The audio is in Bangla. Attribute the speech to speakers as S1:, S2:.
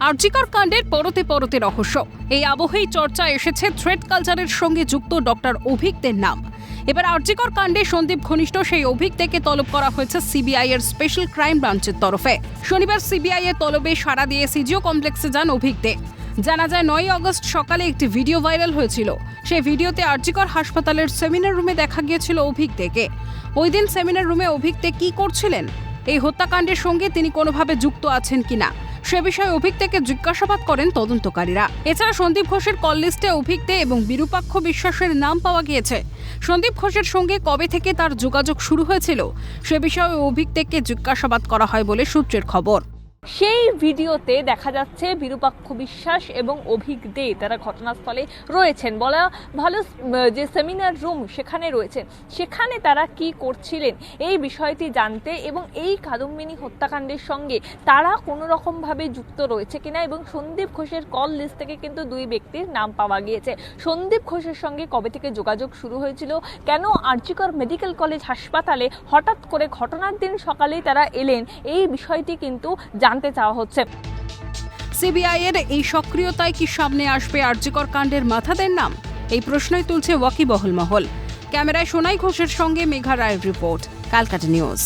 S1: আরজিকর কাণ্ডের পরতে পরতে রহস্য। এই আবহেই চর্চা এসেছে থ্রেড কালচারের সঙ্গে যুক্ত ডক্টর অভিজ্ঞদের নাম। এবার আরজিকর কাণ্ডে সন্দীপ ঘনিষ্ঠ সেই অভিজ্ঞকে তলব করা হয়েছে সিবিআই এর স্পেশাল ক্রাইম ব্রাঞ্চের তরফে। শনিবার সিবিআই এর তলবে সাড়া দিয়ে সিজিও কমপ্লেক্সে যান অভিজ্ঞে জানা যায় নয় আগস্ট সকালে একটি ভিডিও ভাইরাল হয়েছিল। সেই ভিডিওতে আরজিকর হাসপাতালের সেমিনার রুমে দেখা গিয়েছিল অভিজ্ঞকে ওই দিন সেমিনার রুমে অভিজ্ঞে কি করছিলেন? এই হত্যাকাণ্ডের সঙ্গে তিনি কোনোভাবে যুক্ত আছেন কিনা? সে বিষয়ে অভিজ্ঞকে জিজ্ঞাসাবাদ করেন তদন্তকারীরা। এছাড়া সন্দীপ ঘোষের কল লিস্টে অভিজ্ঞে এবং বিরূপাক্ষ বিশ্বাসের নাম পাওয়া গিয়েছে। সন্দীপ ঘোষের সঙ্গে কবে থেকে তার যোগাযোগ শুরু হয়েছিল, সে বিষয়ে অভিজ্ঞকে জিজ্ঞাসাবাদ করা হয় বলে সূত্রের খবর।
S2: সেই ভিডিওতে দেখা যাচ্ছে বিরূপাক্ষ বিশ্বাস এবং অভিক দে তারা ঘটনাস্থলে রয়েছেন। বলা ভালো যে সেমিনার রুম সেখানে রয়েছেন সেখানে তারা কি করছিলেন এই বিষয়টি জানতে এবং এই কাদম্বিনী হত্যাকাণ্ডের সঙ্গে তারা কোনো রকমভাবে যুক্ত রয়েছে কিনা এবং সন্দীপ ঘোষের কল লিস্ট থেকে কিন্তু দুই ব্যক্তির নাম পাওয়া গিয়েছে। সন্দীপ ঘোষের সঙ্গে কবে থেকে যোগাযোগ শুরু হয়েছিল? কেন আরজিকর মেডিকেল কলেজ হাসপাতালে হঠাৎ করে ঘটনার দিন সকালেই তারা এলেন? এই বিষয়টি কিন্তু জানতে চাওয়া হচ্ছে।
S1: সিবিআই এর এই সক্রিয়তায় কি সামনে আসবে আরজিকর কাণ্ডের মাথাদের নাম? এই প্রশ্নই তুলছে ওয়াকিবহল মহল। ক্যামেরায় সোনাই ঘোষের সঙ্গে মেঘা রায়ের রিপোর্ট, কালকাটা নিউজ।